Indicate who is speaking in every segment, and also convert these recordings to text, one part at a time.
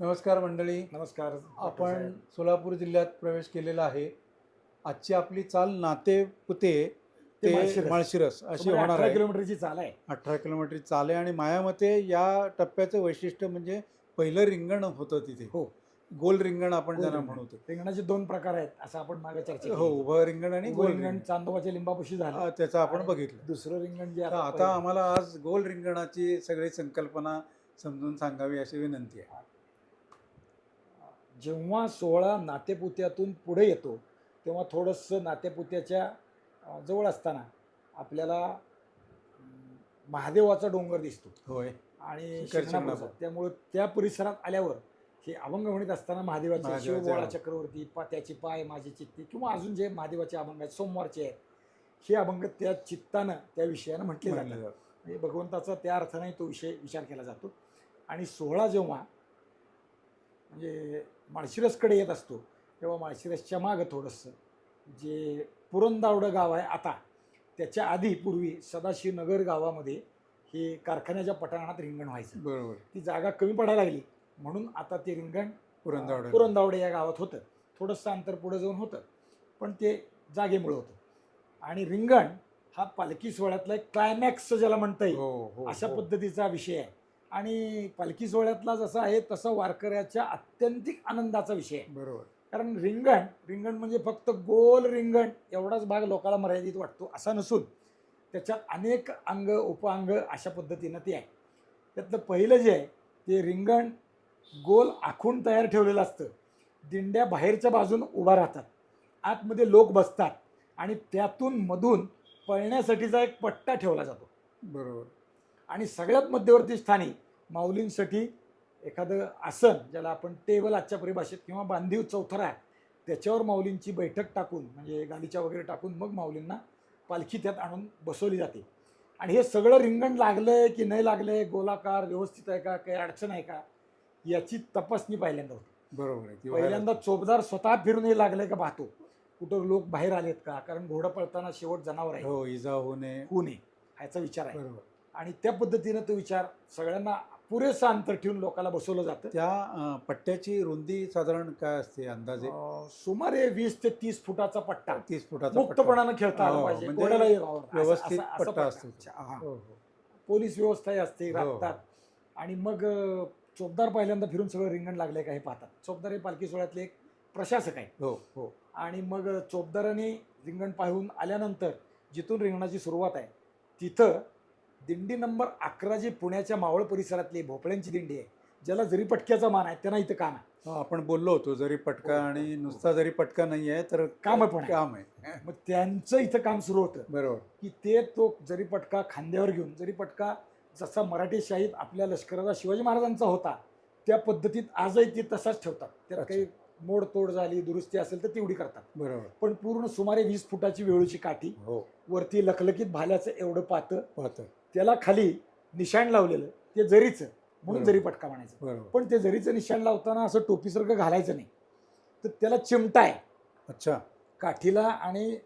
Speaker 1: नमस्कार मंडळी.
Speaker 2: नमस्कार
Speaker 1: आपण सोलापूर जिल्ह्यात प्रवेश केलेला आहे. आजची आपली चाल नाते पुते
Speaker 2: ते माळशिरस.
Speaker 1: अशी होणार आहे.
Speaker 2: किलोमीटरची चाल आहे.
Speaker 1: अठरा किलोमीटर चाल आहे आणि मायामते या टप्प्याचं वैशिष्ट्य म्हणजे पहिलं रिंगण होतं तिथे.
Speaker 2: हो.
Speaker 1: गोल रिंगण आपण ज्यांना
Speaker 2: रिंगण.
Speaker 1: म्हणतो.
Speaker 2: रिंगणाचे दोन प्रकार आहेत असं आपण मागे चर्चा
Speaker 1: हो. उभं रिंगण आणि गोल
Speaker 2: रिंगण चांदोबाच्या लिंबापाशी झालं.
Speaker 1: त्याचं आपण बघितलं.
Speaker 2: दुसरं रिंगण जे
Speaker 1: आता आम्हाला आज गोल रिंगणाची सगळी संकल्पना समजून सांगावी अशी विनंती आहे.
Speaker 2: जेव्हा सोहळा नातेपुत्यातून पुढे येतो तेव्हा थोडंसं नातेपुत्याच्या जवळ असताना आपल्याला महादेवाचा डोंगर दिसतो
Speaker 1: होय
Speaker 2: आणि. त्यामुळे त्या परिसरात आल्यावर हे अभंग म्हणत असताना महादेवाचे
Speaker 1: महादेवाचे
Speaker 2: शिवबोळा
Speaker 1: अभंग.
Speaker 2: चक्रवर्ती पा त्याची पाय माझी चित्ती किंवा अजून जे महादेवाचे अभंग आहेत सोमवारचे आहेत हे अभंग त्या चित्तानं त्या विषयानं म्हटले जातात
Speaker 1: जातं.
Speaker 2: म्हणजे भगवंताचा त्या अर्थाने तो विषय विचार केला जातो आणि सोहळा जेव्हा म्हणजे माळशिरसकडे येत असतो तेव्हा माळशिरसच्या मागं थोडंसं जे पुरंदावडं गाव आहे आता त्याच्या आधी पूर्वी सदाशिवनगर गावामध्ये हे कारखान्याच्या पटांगणात रिंगण व्हायचं.
Speaker 1: बरोबर.
Speaker 2: ती जागा कमी पडायला लागली. म्हणून आता ते रिंगण
Speaker 1: पुरंदावडे.
Speaker 2: पुरंदावडे या गावात होतं. थोडंसं अंतर पुढे जाऊन होतं पण ते जागेमुळं होतं. आणि रिंगण हा पालखी सोहळ्यातला एक क्लायमॅक्स ज्याला म्हणता येईल
Speaker 1: हो हो
Speaker 2: अशा
Speaker 1: हो.
Speaker 2: पद्धतीचा विषय आहे. आणि पालखी सोहळ्यातला जसा आहे तसा वारकऱ्याच्या अत्यंतिक आनंदाचा विषय आहे.
Speaker 1: बरोबर.
Speaker 2: कारण रिंगण रिंगण म्हणजे फक्त गोल रिंगण एवढाच भाग लोकांना मर्यादित वाटतो असा नसून त्याच्यात अनेक अंग उपअंग अशा पद्धतीनं ते आहे. त्यातलं पहिलं जे आहे ते रिंगण गोल आखून तयार ठेवलेलं असतं. दिंड्या बाहेरच्या बाजून उभा राहतात. आतमध्ये लोक बसतात आणि त्यातून मधून पळण्यासाठीचा एक पट्टा ठेवला जातो.
Speaker 1: बरोबर.
Speaker 2: आणि सगळ्यात मध्यवर्ती स्थानी माऊलींसाठी एखादं आसन ज्याला आपण टेबल आजच्या परिभाषेत किंवा बांधीव चौथरा आहे त्याच्यावर माऊलींची बैठक टाकून म्हणजे गालीच्या वगैरे टाकून मग माऊलींना पालखी त्यात आणून बसवली जाते. आणि हे सगळं रिंगण लागलंय की नाही लागलंय गोलाकार व्यवस्थित आहे का काही अडचण आहे का याची तपासणी पहिल्यांदा होती.
Speaker 1: बरोबर आहे
Speaker 2: पहिल्यांदा चोपदार स्वतः फिरून हे लागलंय का पाहतो. कुठं लोक बाहेर आलेत का कारण घोडं पळताना शेवट जनावर आहे
Speaker 1: हो इजा होणे
Speaker 2: होऊ नये ह्याचा विचार आहे.
Speaker 1: बरोबर.
Speaker 2: आणि त्या पद्धतीनं तो विचार सगळ्यांना पुरेसं अंतर ठेवून लोकांना बसवलं जातं
Speaker 1: त्या पट्ट्याची रुंदी साधारण काय असते अंदाजे
Speaker 2: अं, सुमारे वीस ते तीस फुटाचा पट्टा
Speaker 1: तीस फुटाचा पट्टा.
Speaker 2: मुक्तपणानं खेळता आलं
Speaker 1: हो,
Speaker 2: पाहिजे
Speaker 1: म्हणजे
Speaker 2: कोणालाही वावर. असं-
Speaker 1: व्यवस्थित
Speaker 2: असं- असं
Speaker 1: पट्टा असतो.
Speaker 2: अच्छा, हा.
Speaker 1: हो, हो.
Speaker 2: पोलीस व्यवस्थाही असते
Speaker 1: हो.
Speaker 2: राखतात आणि मग अं, चोपदार पहिल्यांदा फिरून सगळं रिंगण लागलंय का हे पाहतात चोपदार हे पालखी सोहळ्यातले एक प्रशासक आहे
Speaker 1: हो हो
Speaker 2: आणि मग चोपदाराने रिंगण पाहून आल्यानंतर जिथून रिंगणाची सुरुवात आहे तिथं दिंडी नंबर अकरा जी पुण्याच्या मावळ परिसरातली भोपळ्यांची दिंडी आहे ज्याला जरी पटक्याचा मान आहे त्यांना इथं काम आहे
Speaker 1: हो, आपण बोललो होतो जरी पटका
Speaker 2: हो,
Speaker 1: आणि. नुसता जरी पटका नाही आहे तर
Speaker 2: कामं पण आहे.
Speaker 1: काम आहे
Speaker 2: मग त्यांचं इथं काम सुरू होतं
Speaker 1: बरोबर
Speaker 2: की ते तो जरी पटका खांद्यावर घेऊन जरी पटका जसा मराठी शाहीत आपल्या लष्कराचा शिवाजी महाराजांचा होता त्या पद्धतीत आजही ते तसाच ठेवतात त्यात. काही मोडतोड झाली दुरुस्ती असेल तर तेवढी करतात.
Speaker 1: बरोबर.
Speaker 2: पण पूर्ण सुमारे वीस फुटाची वेळूची काठी
Speaker 1: हो.
Speaker 2: वरती लखलखीत भाल्याचं एवढं पातं
Speaker 1: पाहतो
Speaker 2: त्याला खाली निशाण लावलेलं ते जरीचं म्हणून
Speaker 1: बरोबर.
Speaker 2: जरी पटका म्हणायचं.
Speaker 1: बरोबर.
Speaker 2: पण ते जरीचं निशाण लावताना असं टोपीसारखं घालायचं नाही. तर त्याला चिमटा आहे.
Speaker 1: अच्छा.
Speaker 2: काठीला आणि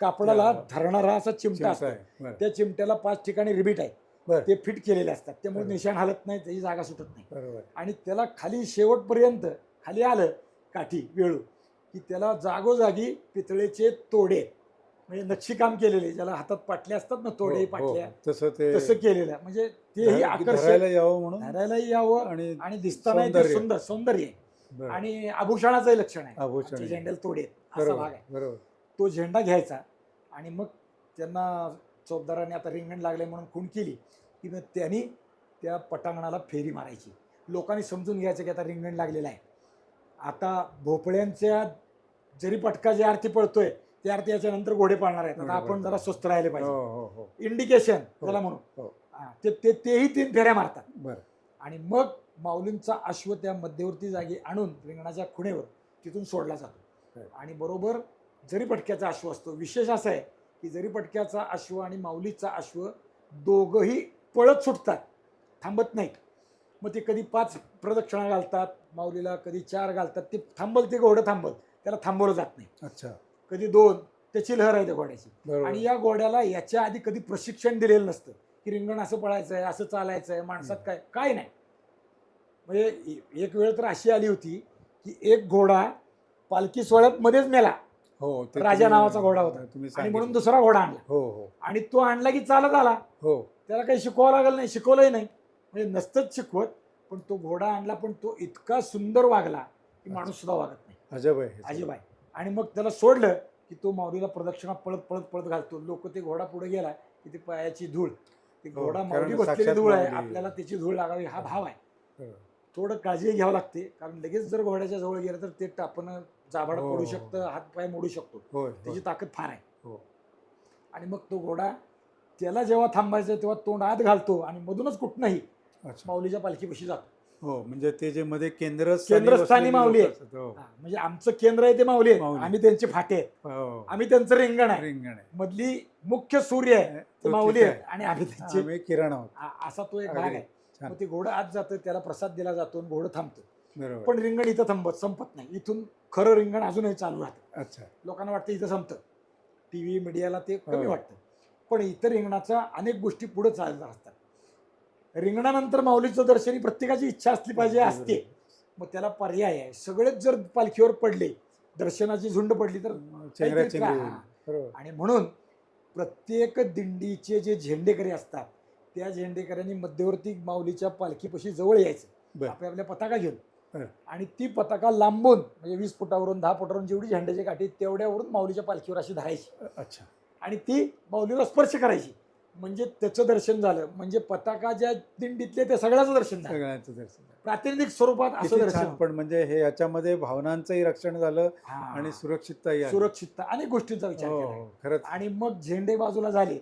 Speaker 2: कापडाला
Speaker 1: बरोबर.
Speaker 2: धरणारा असा चिमटा असतो.
Speaker 1: आहे. बरं.
Speaker 2: त्या चिमट्याला पाच ठिकाणी रिबीट आहे.
Speaker 1: बरं.
Speaker 2: ते फिट केलेले असतात. त्यामुळे
Speaker 1: बरोबर.
Speaker 2: निशाण हलत नाही त्याची जागा सुटत नाही.
Speaker 1: बरोबर.
Speaker 2: आणि त्याला खाली शेवटपर्यंत खाली आलं काठी वेळू की त्याला जागोजागी पितळेचे तोडे म्हणजे नक्षीकाम केलेले ज्याला हातात पाटल्या असतात ना तोडे
Speaker 1: हो, हो,
Speaker 2: पाटल्या
Speaker 1: तसं ते
Speaker 2: तसं केलेलं. म्हणजे तेही
Speaker 1: धरायला यावं म्हणून?
Speaker 2: धरायलाही यावं
Speaker 1: आणि
Speaker 2: आणि दिसताना ते. सुंदर सौंदर्य. आणि आभूषणाचंही लक्षण आहे.
Speaker 1: आभूषण.
Speaker 2: झेंड्याला तोडे असा
Speaker 1: बरोबर
Speaker 2: भाग आहे.
Speaker 1: बरोबर.
Speaker 2: तो झेंडा घ्यायचा आणि मग त्यांना चौकदाराने आता रिंगण लागले म्हणून खूण केली की मग त्यांनी त्या पटांगणाला फेरी मारायची. लोकांनी समजून घ्यायचं की आता रिंगण लागलेलं आहे. आता भोपळ्यांच्या जरी पटका जे आरती पळतोय त्या आरती याच्या नंतर घोडे पाळणार आहेत. आता आपण. जरा स्वस्त राहिले
Speaker 1: हो
Speaker 2: पाहिजे.
Speaker 1: हो हो
Speaker 2: इंडिकेशन
Speaker 1: हो,
Speaker 2: त्याला म्हणू.
Speaker 1: हो.
Speaker 2: हा, ते ते- तेही तीन फेऱ्या मारतात.
Speaker 1: बरं.
Speaker 2: आणि मग माऊलींचा अश्व त्या मध्यवर्ती जागी आणून रिंगणाच्या खुणेवर तिथून सोडला जातो.
Speaker 1: हो.
Speaker 2: आणि बरोबर जरी पटक्याचा अश्व असतो विशेष असं आहे की जरी पटक्याचा अश्व आणि माऊलीचा अश्व दोघंही पळत सुटतात थांबत नाहीत. मग ते कधी पाच प्रदक्षिणा घालतात माऊलीला कधी चार घालतात ते थांबल ते घोडं थांबल त्याला थांबवलं जात नाही.
Speaker 1: अच्छा.
Speaker 2: कधी दोन त्याची लहर आहे त्या घोड्याची.
Speaker 1: बरोबर.
Speaker 2: आणि या घोड्याला याच्या आधी कधी प्रशिक्षण दिलेलं नसतं की रिंगण असं पळायचं आहे असं चालायचं आहे माणसात काय काय नाही. म्हणजे ए- एक वेळ तर अशी आली होती की एक घोडा पालखी सोहळ्यात मध्येच मेला
Speaker 1: हो ते
Speaker 2: राजा
Speaker 1: तुम्ही-
Speaker 2: नावाचा घोडा होता.
Speaker 1: तुम्ही
Speaker 2: आणि
Speaker 1: सांगितलं.
Speaker 2: म्हणून दुसरा घोडा आणला.
Speaker 1: हो हो.
Speaker 2: आणि तो आणला की चालत आला.
Speaker 1: हो.
Speaker 2: त्याला काही शिकवावं लागलं नाही शिकवलंही नाही. म्हणजे नसतंच शिकवत पण तो घोडा आणला पण तो इतका सुंदर वागला की माणूस सुद्धा वागत नाही
Speaker 1: अजब आहे हे सगळं.
Speaker 2: अजिबाय आणि मग त्याला सोडलं की तो माऊलीला प्रदक्षिणा पळत पळत पळत घालतो लोक ते घोडा पुढे गेला की ती पायाची धूळ ती
Speaker 1: हो,
Speaker 2: घोडा माऊली बसलेली धूळ आहे. आपल्याला त्याची धूळ लागावी हा भाव आहे
Speaker 1: हो.
Speaker 2: थोडं काळजी घ्यावं लागते कारण लगेच जर घोड्याच्या जवळ गेलं तर ते टापण जाभाड
Speaker 1: हो,
Speaker 2: पडू
Speaker 1: हो.
Speaker 2: शकतं हात पाय मोडू शकतो त्याची. ताकद फार आहे
Speaker 1: हो.
Speaker 2: आणि मग तो घोडा त्याला जेव्हा थांबायचं तेव्हा तोंड आत घालतो आणि मधूनच कुठनंही
Speaker 1: अच्छा.
Speaker 2: माऊलीच्या पालखीपाशी जातो.
Speaker 1: हो म्हणजे ते जे मध्ये केंद्र
Speaker 2: केंद्रस्थानी माऊली आहे.
Speaker 1: हो.
Speaker 2: हा, म्हणजे आमचं केंद्र आहे ते माऊली आहेत.
Speaker 1: माऊली.
Speaker 2: आम्ही त्यांचे फाटे आहेत.
Speaker 1: हो.
Speaker 2: आम्ही त्यांचं रिंगण आहे.
Speaker 1: रिंगण आहे.
Speaker 2: मधली मुख्य सूर्य आहे ते
Speaker 1: तो
Speaker 2: माऊली
Speaker 1: तिथे
Speaker 2: आहे आणि आम्ही त्यांचे
Speaker 1: आम्ही किरण आहोत.
Speaker 2: आ- असा तो एक
Speaker 1: अगदी.
Speaker 2: भाग आहे.
Speaker 1: छान.
Speaker 2: मग ते घोडं आत जातं त्याला प्रसाद दिला जातो आणि घोडं थांबतं.
Speaker 1: बरोबर.
Speaker 2: पण रिंगण इथं थांबत संपत नाही. इथून खरं रिंगण अजूनही चालू राहतं.
Speaker 1: अच्छा.
Speaker 2: लोकांना वाटतं इथं संपतं. टी व्ही मीडियाला ते कमी
Speaker 1: हो.
Speaker 2: वाटतं. पण इतर रिंगणाच्या अनेक गोष्टी पुढे चालत असतात. रिंगणानंतर माऊलीचं दर्शन ही प्रत्येकाची इच्छा असली पाहिजे असते. मग त्याला पर्याय आहे. सगळेच जर पालखीवर पडले दर्शनाची झुंड पडली तर आणि म्हणून प्रत्येक दिंडीचे जे झेंडेकरी असतात त्या झेंडेकऱ्यांनी मध्यवर्ती माऊलीच्या पालखीपाशी जवळ यायचं. आपल्या आपल्या पताका घेऊन. आणि ती पताका लांबून म्हणजे वीस फुटावरून दहा फुटावरून जेवढी झेंड्याची काठी तेवढ्यावरून माऊलीच्या पालखीवर अशी धरायची.
Speaker 1: अच्छा.
Speaker 2: आणि ती माऊलीला स्पर्श करायची. म्हणजे त्याचं दर्शन झालं. म्हणजे पताका ज्या दिंडीतले ते सगळ्याचं दर्शन झालं.
Speaker 1: सगळ्यांचं दर्शन
Speaker 2: प्रातिनिधिक स्वरूपात असं
Speaker 1: किती
Speaker 2: दर्शन
Speaker 1: छान. पण म्हणजे हे याच्यामध्ये भावनांचंही रक्षण झालं. आणि सुरक्षितताही आली.
Speaker 2: सुरक्षितता अनेक गोष्टींचा विचार
Speaker 1: हो
Speaker 2: केला.
Speaker 1: हो खरंच.
Speaker 2: आणि मग झेंडे बाजूला झाले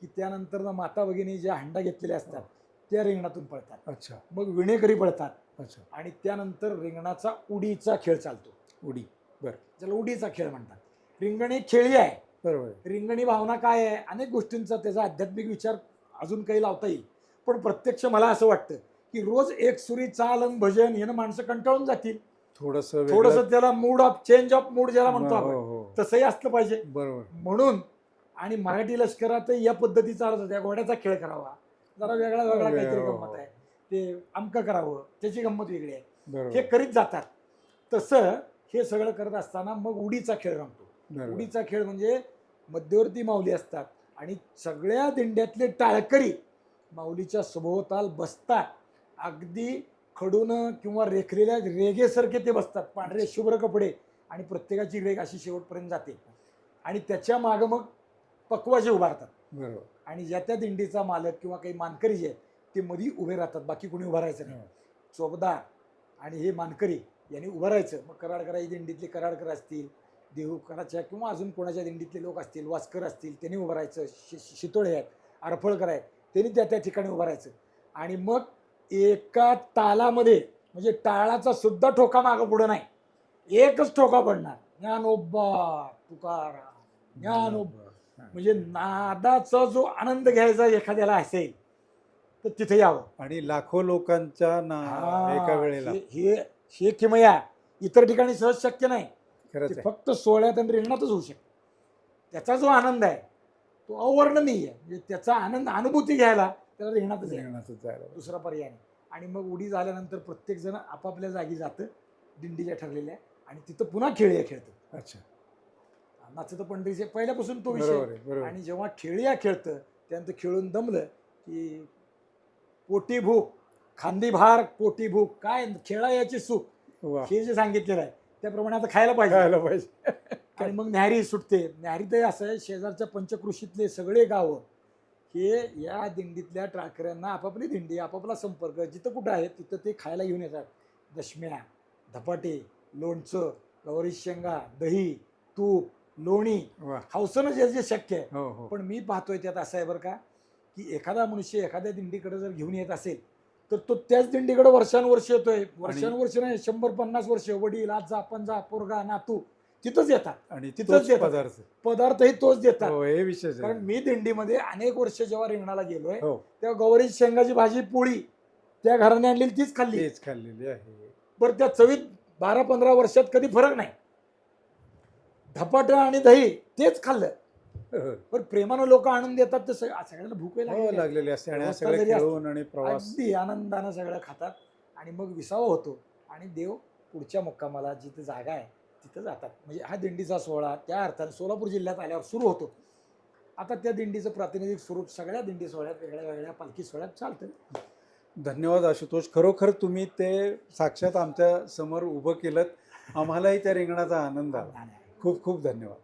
Speaker 2: की त्यानंतर ना माता भगिनी ज्या हंडा घेतलेल्या असतात त्या रिंगणातून पळतात.
Speaker 1: अच्छा.
Speaker 2: मग विणेकरी पळतात.
Speaker 1: अच्छा.
Speaker 2: आणि त्यानंतर रिंगणाचा उडीचा खेळ चालतो.
Speaker 1: उडी.
Speaker 2: ज्याला उडीचा खेळ म्हणतात. रिंगण ही खेळी आहे.
Speaker 1: बरोबर.
Speaker 2: रिंगणी भावना काय आहे? अनेक गोष्टींचा त्याचा आध्यात्मिक विचार अजून काही लावता येईल. पण प्रत्यक्ष मला असं वाटतं की रोज एक सुरी चाल आणि भजन यानं माणसं कंटाळून जातील.
Speaker 1: थोडस
Speaker 2: थोडस त्याला mood off change off mood ज्याला म्हणतो
Speaker 1: हो
Speaker 2: आपण
Speaker 1: हो.
Speaker 2: तसंही असलं पाहिजे.
Speaker 1: बरोबर.
Speaker 2: म्हणून आणि मराठी लष्करात या पद्धती चालत होत्या. घोड्याचा खेळ करावा. जरा वेगळा वेगळा काहीतरी
Speaker 1: हो.
Speaker 2: गंमत आहे. ते अमकं करावं त्याची गंमत वेगळी आहे. हे करीत जातात. तसं हे सगळं करत असताना मग उडीचा खेळ रंगतो
Speaker 1: बरोबर.
Speaker 2: उडीचा खेळ म्हणजे मध्यवर्ती माऊली असतात. आणि सगळ्या दिंड्यातले टाळकरी माऊलीच्या सभोवताल बसतात. अगदी खडून किंवा रेखलेल्या रेगेसारखे ते बसतात. पांढरे शुभ्र कपडे आणि प्रत्येकाची रेग अशी शेवटपर्यंत जाते. आणि त्याच्या मागं मग पक्वाजे उभारतात.
Speaker 1: बरोबर.
Speaker 2: आणि ज्या त्या दिंडीचा मालक किंवा काही मानकरी जे आहेत ते मधी उभे राहतात. बाकी कोणी उभं राहायचं नाही.
Speaker 1: हो.
Speaker 2: चोपदार आणि हे मानकरी यांनी उभं राहायचं. मग कराडकराची दिंडीतले कराडकर असतील देहूकराच्या किंवा अजून कोणाच्या दिंडीतले लोक असतील वास्कर असतील त्यांनी उभं राहायचं. शि शितोळे आहेत अरफळकर आहेत त्यांनी त्या त्या ठिकाणी उभं राहायचं. आणि मग एका तालामध्ये म्हणजे टाळाचा सुद्धा ठोका मागं पुढं नाही. एकच ठोका पडणार. ज्ञानोबा तुकाराम ज्ञानोबा म्हणजे नादाचा जो आनंद घ्यायचा एखाद्याला असेल तर तिथे यावं.
Speaker 1: आणि लाखो लोकांच्या ना एका वेळेला.
Speaker 2: हे- हे हे किमया इतर ठिकाणी सहज शक्य नाही.
Speaker 1: खरंच
Speaker 2: ते
Speaker 1: आहे.
Speaker 2: फक्त सोहळ्यात आणि रिंगणातच होऊ शकतं. त्याचा जो आनंद आहे तो अवर्णनीय आहे. म्हणजे त्याचा आनंद अनुभूती घ्यायला त्याला रिंगणातच आहे.
Speaker 1: रिंगणातच जायला पाहिजे.
Speaker 2: दुसरा पर्याय नाही. आणि मग उडी झाल्यानंतर प्रत्येक जण आपापल्या जागी जातं दिंडीच्या ठरलेल्या आणि तिथं पुन्हा खेळ्या खेळतं.
Speaker 1: अच्छा.
Speaker 2: नाचतं पंढरीचे पहिल्यापासून तो विषय
Speaker 1: बरोबर आहे. बरोबर
Speaker 2: आणि जेव्हा खेळिया खेळतं त्यानंतर खेळून दमलं की पोटी भूक खांदी भार पोटी भूक काय खेळायाची सुख
Speaker 1: वा.
Speaker 2: हे जे सांगितलेलं आहे त्याप्रमाणे आता खायला पाहिजे.
Speaker 1: खायला पाहिजे.
Speaker 2: आणि मग न्याहारी सुटते. न्याहारीतही असं आहे शेजारच्या पंचकृषीतले सगळे गावं हे या दिंडीतल्या टाळकऱ्यांना आपापली दिंडी आपापला संपर्क जिथं कुठं आहे तिथं ते खायला घेऊन येतात. दशम्या धपाटे लोणचं गौरी शेंगा दही तूप लोणी
Speaker 1: वा.
Speaker 2: हौसनं जे जे शक्य आहे.
Speaker 1: हो हो.
Speaker 2: पण मी पाहतोय त्यात असं आहे बरं का की एखादा मनुष्य एखाद्या दिंडीकडे जर घेऊन येत असेल तर तो त्याच दिंडीकडे वर्षानुवर्ष येतोय. वर्षानुवर्ष नाही शंभर पन्नास वर्ष वडील आजा पंजा पोरगा नातू तिथंच येतात.
Speaker 1: आणि
Speaker 2: तिथंच येतात.
Speaker 1: पदार्थ.
Speaker 2: पदार्थही तोच देतात.
Speaker 1: हो हे विशेष
Speaker 2: कारण मी दिंडीमध्ये अनेक वर्ष जेव्हा रिंगणाला गेलोय
Speaker 1: हो.
Speaker 2: तेव्हा गौरी शेंगाची भाजी पोळी त्या घराने आणलेली तीच खाल्ली.
Speaker 1: तेच खाल्लेली आहे.
Speaker 2: बरं त्या चवीत बारा पंधरा वर्षात कधी फरक नाही. धपाट आणि दही तेच खाल्लं. पण प्रेमानं लोक आणून देतात तर सग- सगळ्यांना भूक
Speaker 1: हो,
Speaker 2: लागली
Speaker 1: लागलेली असते आणि
Speaker 2: व्यवस्था
Speaker 1: सगळे
Speaker 2: जरी असली,
Speaker 1: खेळून आणि प्रवास.
Speaker 2: अगदी आनंदानं सगळं खातात आणि मग विसावा होतो आणि देव पुढच्या मुक्कामाला जिथं जागा आहे तिथं जातात. म्हणजे हा दिंडीचा सोहळा त्या अर्थाने सोलापूर जिल्ह्यात आल्यावर सुरू होतो. आता त्या दिंडीचं प्रातिनिधिक स्वरूप सगळ्या दिंडी सोहळ्यात वेगळ्या वेगळ्या पालखी सोहळ्यात चालतं.
Speaker 1: धन्यवाद आशुतोष. खरोखर तुम्ही ते साक्षात आमच्यासमोर उभं केलं आम्हालाही त्या रिंगणाचा आनंद आला. खूप खूप धन्यवाद.